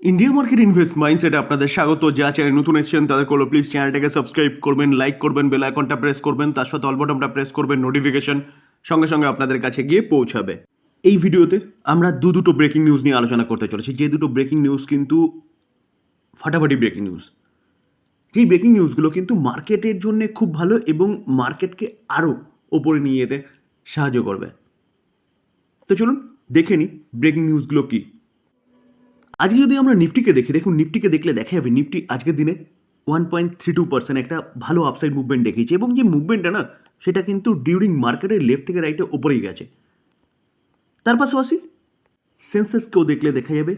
India market invest মাইন্ডসেটে আপনাদের স্বাগত। যা চ্যানেল নতুন এসেছেন, তাদের করল প্লিজ চ্যানেলটাকে সাবস্ক্রাইব করবেন লাইক করবেন বেল আইকনটা প্রেস করবেন, তার সাথে অল বটনটা প্রেস করবেন নোটিফিকেশন সঙ্গে সঙ্গে আপনাদের কাছে গিয়ে পৌঁছাবে। এই ভিডিওতে আমরা দু দুটো ব্রেকিং নিউজ নিয়ে আলোচনা করতে চলেছি। যে দুটো ব্রেকিং নিউজ কিন্তু ফাটাফাটি ব্রেকিং নিউজ যেই ব্রেকিং নিউজগুলো কিন্তু মার্কেটের জন্য খুব ভালো এবং মার্কেটকে আরও ওপরে নিয়ে যেতে সাহায্য করবে। তো চলুন, দেখে নিই ব্রেকিং নিউজগুলো কী। আজকে যদি আমরা নিফটিকে দেখি, দেখুন নিফটিকে দেখলে দেখা যাবে, নিফটি আজকের দিনে one point three two percent একটা ভালো আপসাইড মুভমেন্ট দেখিয়েছে এবং যে মুভমেন্টটা না, সেটা কিন্তু ডিউরিং মার্কেটের লেফট থেকে রাইটে ওপরেই গেছে। তার পাশাপাশি সেন্সাসকেও দেখলে দেখা যাবে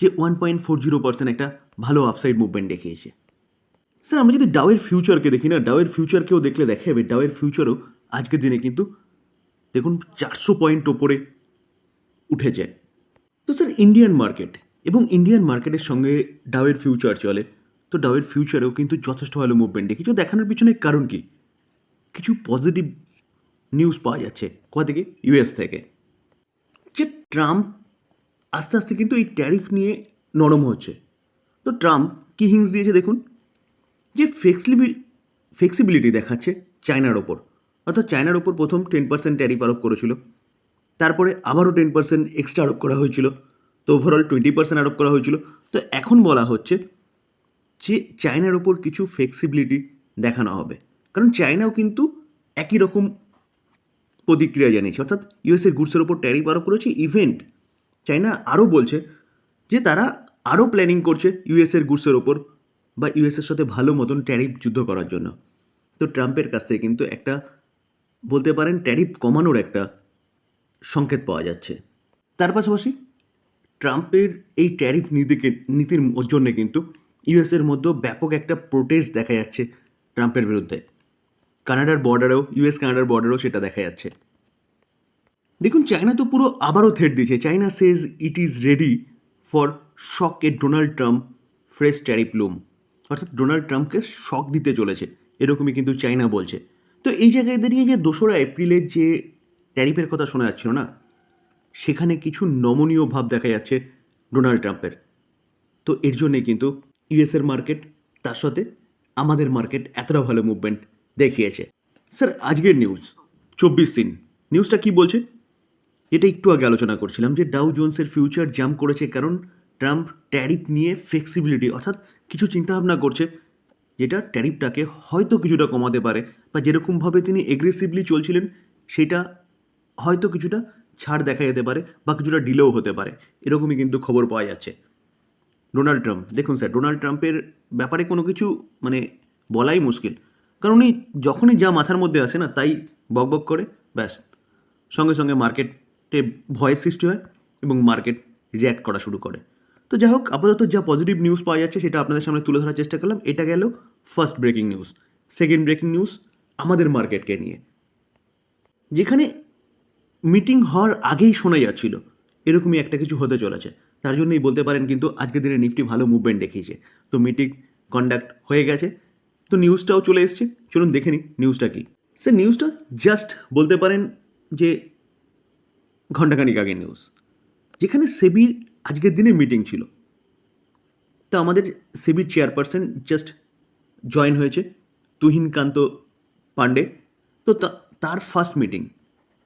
যে one point four zero percent একটা ভালো আপসাইড মুভমেন্ট দেখিয়েছে। স্যার, আমরা যদি ডাওয়ের ফিউচারকে দেখি না ডাওয়ের ফিউচারকেও দেখলে দেখা যাবে ডাওয়ের ফিউচারও আজকের দিনে কিন্তু দেখুন চারশো পয়েন্ট ওপরে উঠেছে। তো স্যার ইন্ডিয়ান মার্কেট এবং ইন্ডিয়ান মার্কেটের সঙ্গে ডাওয়ের ফিউচার চলে। তো ডাউয়ের ফিউচারেও কিন্তু যথেষ্ট ভালো মুভমেন্ট দেখেছি তো দেখানোর পিছনে কারণ কি? কিছু পজিটিভ নিউজ পাওয়া যাচ্ছে কোথা থেকে? ইউএস থেকে। যে ট্রাম্প আস্তে আস্তে কিন্তু এই ট্যারিফ নিয়ে নরম হচ্ছে। তো ট্রাম্প কি হিংস দিয়েছে দেখুন? যে ফ্লেক্সিবি ফ্লেক্সিবিলিটি দেখাচ্ছে চায়নার ওপর। অর্থাৎ চায়নার ওপর প্রথম টেন পার্সেন্ট ট্যারিফ আরোপ করেছিল। তারপরে আবারও টেন পার্সেন্ট এক্সট্রা আরোপ করা হয়েছিল। তো ওভারঅল টোয়েন্টি পার্সেন্ট আরোপ করা হয়েছিল। তো এখন বলা হচ্ছে যে চায়নার ওপর কিছু ফ্লেক্সিবিলিটি দেখানো হবে। কারণ চায়নাও কিন্তু একই রকম প্রতিক্রিয়া জানিয়েছে। অর্থাৎ ইউএসের গুডসের ওপর ট্যারিফ আরোপ করেছে। ইভেন্ট চায়না আরও বলছে যে তারা আরও প্ল্যানিং করছে ইউএসের গুডসের ওপর বা ইউএসের সাথে ভালো মতন ট্যারিফ যুদ্ধ করার জন্য। তো ট্রাম্পের কাছ থেকে কিন্তু একটা বলতে পারেন ট্যারিফ কমানোর একটা সংকেত পাওয়া যাচ্ছে। তার পাশাপাশি ট্রাম্পের এই ট্যারিফ নীতিকে, নীতির জন্য কিন্তু ইউএসের মধ্যে ব্যাপক একটা প্রোটেস্ট দেখা যাচ্ছে ট্রাম্পের বিরুদ্ধে। কানাডার বর্ডারেও ইউএস কানাডার বর্ডারেও সেটা দেখা যাচ্ছে। দেখুন, চায়না তো পুরো আবারও থেট দিয়েছে। China says it is ready for shock a Donald Trump fresh tariff loom অর্থাৎ ডোনাল্ড ট্রাম্পকে শক দিতে চলেছে। এরকমই কিন্তু চায়না বলছে। তো এই জায়গায় দাঁড়িয়ে যে দোসরা এপ্রিলের যে ট্যারিফের কথা শোনা যাচ্ছিল না সেখানে কিছু নমনীয় ভাব দেখা যাচ্ছে ডোনাল্ড ট্রাম্পের। তো এর জন্যে কিন্তু ইউএসের মার্কেট, তার সাথে আমাদের মার্কেট এতটা ভালো মুভমেন্ট দেখিয়েছে। স্যার, আজকের নিউজ, চব্বিশ দিন। নিউজটা কি বলছে? এটা একটু আগে আলোচনা করছিলাম যে ডাউ জোন্সের ফিউচার জাম্প করেছে কারণ ট্রাম্প ট্যারিফ নিয়ে ফ্লেক্সিবিলিটি অর্থাৎ কিছু চিন্তাভাবনা করছে যেটা ট্যারিফটাকে হয়তো কিছুটা কমাতে পারে বা যেরকমভাবে তিনি এগ্রেসিভলি চলছিলেন, সেটা হয়তো কিছুটা ছাড় দেখা যেতে পারে বা কিছুটা ডিলেও হতে পারে। এরকমই কিন্তু খবর পাওয়া যাচ্ছে। ডোনাল্ড ট্রাম্প দেখুন স্যার ডোনাল্ড ট্রাম্পের ব্যাপারে কোনো কিছু মানে বলাই মুশকিল। কারণ উনি যখনই যা মাথার মধ্যে আসে না, তাই বক বক করে, ব্যাস। সঙ্গে সঙ্গে মার্কেটে ভয়ের সৃষ্টি হয় এবং মার্কেট রিয়্যাক্ট করা শুরু করে। তো যাই হোক, আপাতত যা পজিটিভ নিউজ পাওয়া যাচ্ছে, সেটা আপনাদের সামনে তুলে ধরার চেষ্টা করলাম। এটা গেল first breaking news second breaking news আমাদের মার্কেটকে নিয়ে। যেখানে মিটিং হওয়ার আগেই শোনা যাচ্ছিল। এরকমই একটা কিছু হতে চলেছে। তার জন্যই বলতে পারেন কিন্তু আজকের দিনে নিফটি ভালো মুভমেন্ট দেখিয়েছে। তো মিটিং কন্ডাক্ট হয়ে গেছে। তো নিউজটাও চলে এসছে। চলুন দেখে নিই নিউজটা কি। সে নিউজটা জাস্ট বলতে পারেন যে ঘণ্টাখানিক আগে নিউজ যেখানে সেবির আজকের দিনে মিটিং ছিল। তা আমাদের সেবির চেয়ারপারসন জাস্ট জয়েন হয়েছে। তুহিনকান্ত পাণ্ডে। তো তা- তার ফার্স্ট মিটিং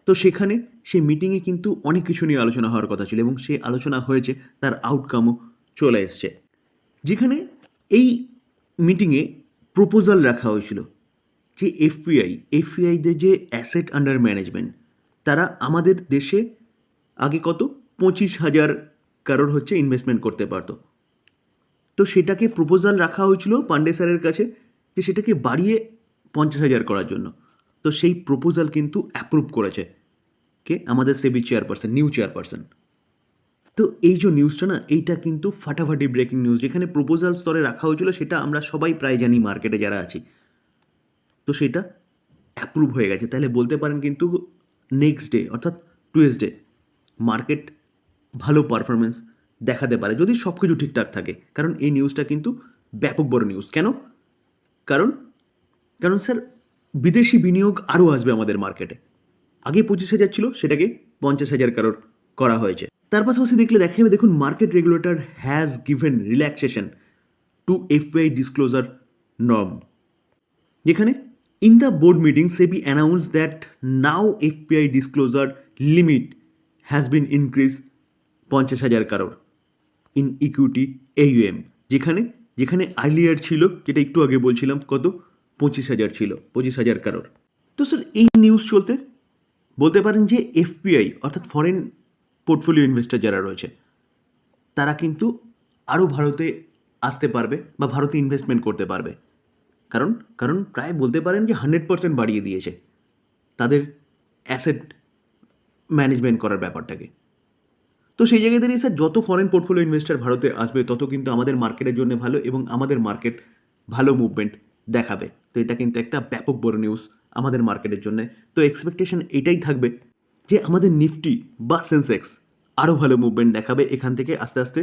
তো সেখানে সেই মিটিংয়ে কিন্তু অনেক কিছু নিয়ে আলোচনা হওয়ার কথা ছিল এবং সেই আলোচনা হয়েছে, তার আউটকামও চলে এসছে। যেখানে এই মিটিংয়ে প্রপোজাল রাখা হয়েছিল যে এফপিআই এফপিআইদের যে অ্যাসেট আন্ডার ম্যানেজমেন্ট তারা আমাদের দেশে আগে কত? পঁচিশ হাজার কারোর হচ্ছে ইনভেস্টমেন্ট করতে পারতো। তো সেটাকে প্রপোজাল রাখা হয়েছিল পান্ডে স্যারের কাছে যে সেটাকে বাড়িয়ে পঞ্চাশ হাজার করার জন্য। তো সেই প্রপোজাল কিন্তু অ্যাপ্রুভ করেছে। কে? আমাদের সেবি চেয়ারপারসন নিউ চেয়ারপারসন তো এই যে নিউজটা না, এইটা কিন্তু ফাটাফাটি ব্রেকিং নিউজ যেখানে প্রপোজাল স্তরে রাখা হয়েছিল, সেটা আমরা সবাই প্রায় জানি মার্কেটে যারা আছি। তো সেটা অ্যাপ্রুভ হয়ে গেছে। তাহলে বলতে পারেন কিন্তু নেক্সট ডে অর্থাৎ টুয়েসডে মার্কেট ভালো পারফরমেন্স দেখাতে পারে, যদি সব কিছু ঠিকঠাক থাকে। কারণ এই নিউজটা কিন্তু ব্যাপক বড় নিউজ কেন? কারণ কারণ স্যার বিদেশি বিনিয়োগ আরও আসবে আমাদের মার্কেটে আগে পঁচিশ হাজার ছিল, সেটাকে পঞ্চাশ হাজার কারোর করা হয়েছে। তার পাশাপাশি দেখলে দেখা যাবে দেখুন market regulator has given relaxation to FI disclosure norm যেখানে in the board meeting SEBI announce that now FPI disclosure limit has been increase পঞ্চাশ হাজার কারোর ইন ইকুইটি এইউএম যেখানে যেখানে আর্লিয়ার ছিল, যেটা একটু আগে বলছিলাম, কত? পঁচিশ হাজার ছিল, পঁচিশ হাজার কারোর। তো স্যার, এই নিউজ চলতে? বলতে পারেন যে এফপিআই অর্থাৎ ফরেন পোর্টফোলিও ইনভেস্টার যারা রয়েছে, তারা কিন্তু আরও ভারতে আসতে পারবে বা ভারতে ইনভেস্টমেন্ট করতে পারবে। কারণ কারণ প্রায় বলতে পারেন যে হান্ড্রেড পার্সেন্ট বাড়িয়ে দিয়েছে তাদের অ্যাসেট ম্যানেজমেন্ট করার ব্যাপারটাকে। তো সেই জায়গায় দাঁড়িয়ে স্যার, যত ফরেন পোর্টফোলিও ইনভেস্টর ভারতে আসবে, তত কিন্তু আমাদের মার্কেটের জন্য ভালো এবং আমাদের মার্কেট ভালো মুভমেন্ট দেখাবে। তো এটা কিন্তু একটা ব্যাপক বড় নিউজ আমাদের মার্কেটের জন্য। তো এক্সপেকটেশন এটাই থাকবে যে আমাদের নিফটি বা সেন্সেক্স আরও ভালো মুভমেন্ট দেখাবে এখান থেকে আস্তে আস্তে।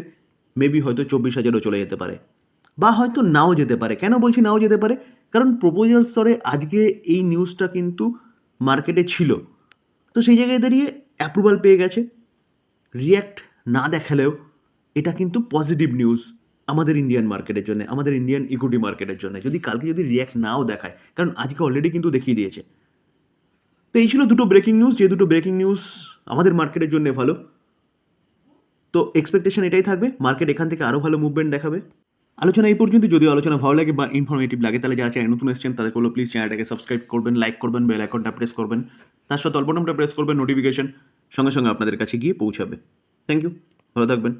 মেবি হয়তো চব্বিশ হাজারও চলে যেতে পারে। বা হয়তো নাও যেতে পারে। কেন বলছি নাও যেতে পারে? কারণ প্রপোজাল স্তরে আজকে এই নিউজটা কিন্তু মার্কেটে ছিল। তো সেই জায়গায় দাঁড়িয়ে অ্যাপ্রুভাল পেয়ে গেছে। রিয়্যাক্ট না দেখালেও এটা কিন্তু পজিটিভ নিউজ আমাদের ইন্ডিয়ান মার্কেটের জন্য, আমাদের ইন্ডিয়ান ইকুইটি মার্কেটের জন্য, যদি কালকে যদি রিয়্যাক্ট নাও দেখায়, কারণ আজকে অলরেডি কিন্তু দেখিয়ে দিয়েছে। তো এই ছিল দুটো ব্রেকিং নিউজ যে দুটো ব্রেকিং নিউজ আমাদের মার্কেটের জন্য ভালো। তো এক্সপেকটেশন এটাই থাকবে মার্কেট এখান থেকে আরও ভালো মুভমেন্ট দেখাবে। আলোচনা এই পর্যন্ত যদি আলোচনা ভালো লাগে বা ইনফরমেটিভ লাগে, তাহলে যারা চ্যানেল নতুন এসছেন তাদের করল প্লিজ চ্যানেলটাকে সাবস্ক্রাইব করবেন লাইক করবেন বেল আইকনটা প্রেস করবেন। তার সাথে অল্প নামটা প্রেস করবেন নোটিফিকেশন সঙ্গে সঙ্গে আপনাদের কাছে গিয়ে পৌঁছাবে। থ্যাংক ইউ ভালো থাকবেন।